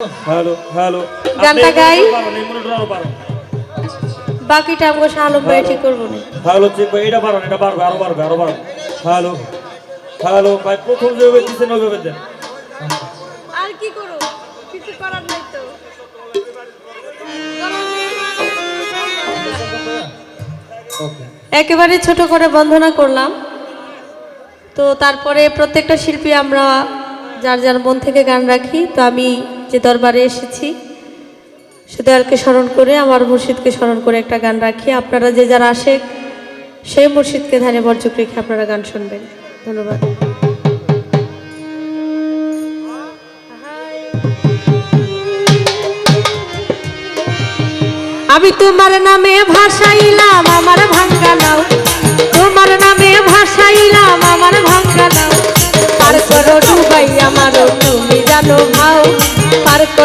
Hello hello গানটা গাই? বাকিটা আমাকে শালম ভাই ঠিক করব না। হ্যালো চেক ভাই এটা পারো এটা পারবে আরও পারবে আরও পারবে হ্যালো হ্যালো ভাই প্রথম যেভাবে দিচ্ছেন ওইভাবে দেন। আর কি করো কিছু করার নাই তো। একেবারে ছোট করে বন্ধনা করলাম। তো তারপরে প্রত্যেকটা শিল্পী আমরা যার যার মন থেকে গান রাখি তো আমি যে দরবারে এসেছি, সুদয়ালকে স্মরণ করে, আমার মুর্শিদকে স্মরণ করে একটা গান রাখি। আপনারা যে যারা আসে সেই মুর্শিদকে ধ্যানে বর্জক রেখে আপনারা গান শুনবেন। ধন্যবাদ। আমি তোমার নামে ভাসাইলাম, আমার ভাঙ্গা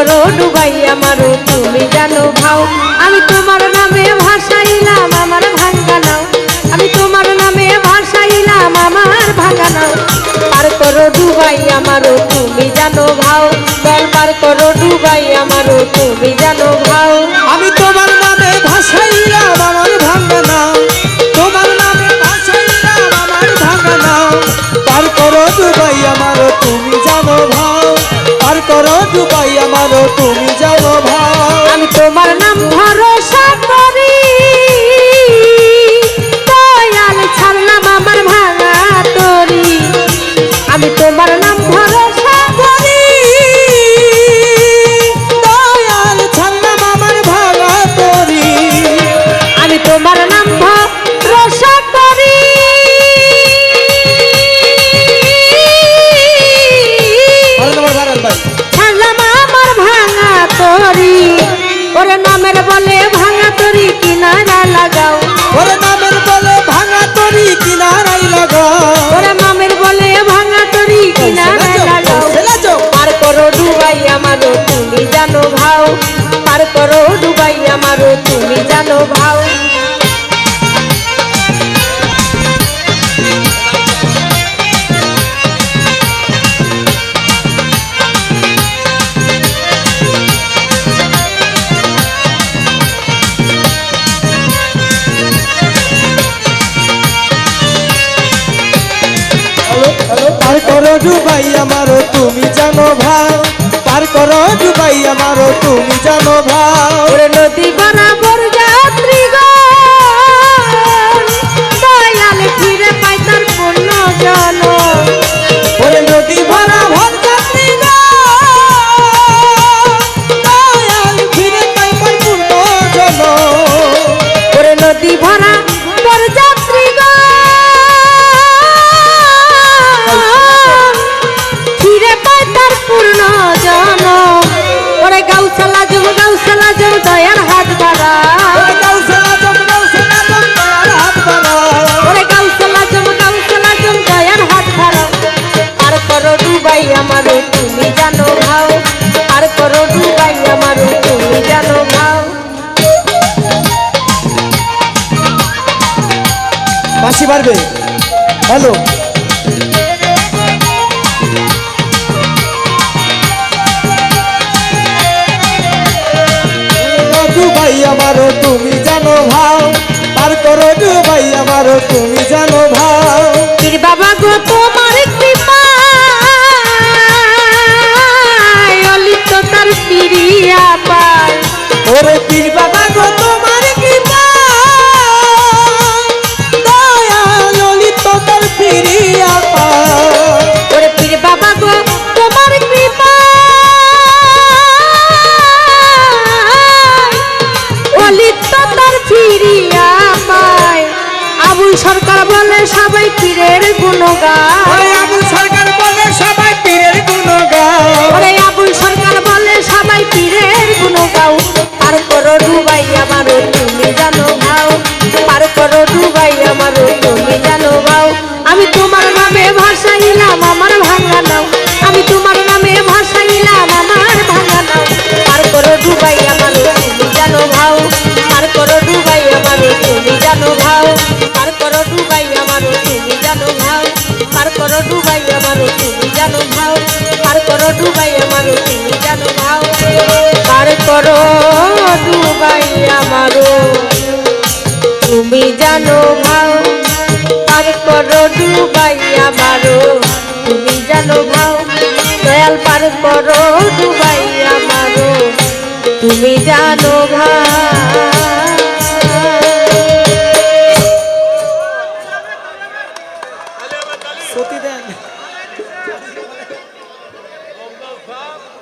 করো ডুবাই আমারও তুমি জানো ভাও। আমি তোমার নামে ভাসাইলাম, আমার ভাঙ্গা নাও। আমি তোমার নামে ভাসাইলাম, আমার ভাঙ্গা নাও। পার করো ডুবাই আমারও তুমি জানো ভাও। জল পার করো ডুবাই আমারও তুমি জানো ভাও। করো ডুবাই আমারও তুমি জানো ভাও। পার করো ডুবাই আমারও তুমি জানো ভাও। ডুবাই আমারও তুমি জানো ভাও নদী বরাবর যাত্রী দয়াল ফিরে পাই তার পূর্ণ জন ওরে নদী ভরা যাত্রী গো, দয়াল ফিরে পাইবার পূর্ণ জন ওরে নদী ভরা ডুবাই আমারও তুমি জানো ভাও। আর করো ডুবাই আমারও তুমি জানো ভাও। বাঁশি বাড়বে। হ্যালো। ডুবাই আমারও তুমি জানো ভাও। পার করো ডুবাই আমারও তুমি জানো ভাও। বাবা গো বলে সবাই পীরের গুণগান। আবুল সরকার বলে সবাই পীরের গুণ গাও আবুল সরকার বলে সবাই পীরের গুণ আর পার করো ডুবাই আমার তুমি জানো ভাও। পার করো ডুবাই আমার তুমি জানো ভাও। আমি তোমার নামে ভাসাইলাম পার করো ডুবাই আমারও তুমি জানো ভাও। পার করো ডুবাই আমারও। তুমি জানো ভাও। পার করো ডুবাই আমারো তুমি জানো ভাও। দয়াল পার করো ডুবাই আমারো তুমি জানো ভাও।